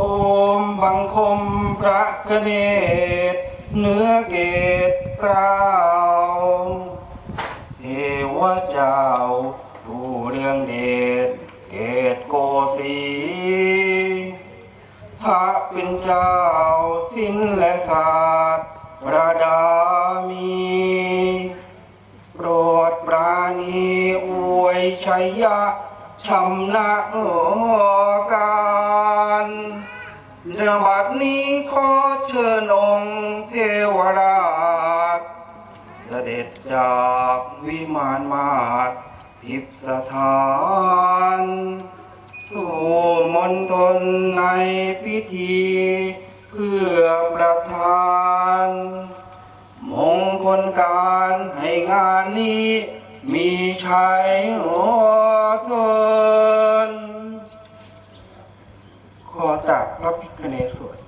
โอมบังคมพระกเนตเนื้อเกตกราวเทวเจ้าผู้เรื่องเดชเกตโกสีพระเป็นเจ้าสิ้นและศาสตร์ประดามีโปรดปราณีอวยชัยยะชำนะการ บัดนี้ขอเชิญองค์เทวราช เสด็จจากวิมานมาศทิพสถานสู่มณฑลในพิธี เพื่อประทาน มงคลการให้งานนี้ มีชัยโอทอ própria canessa.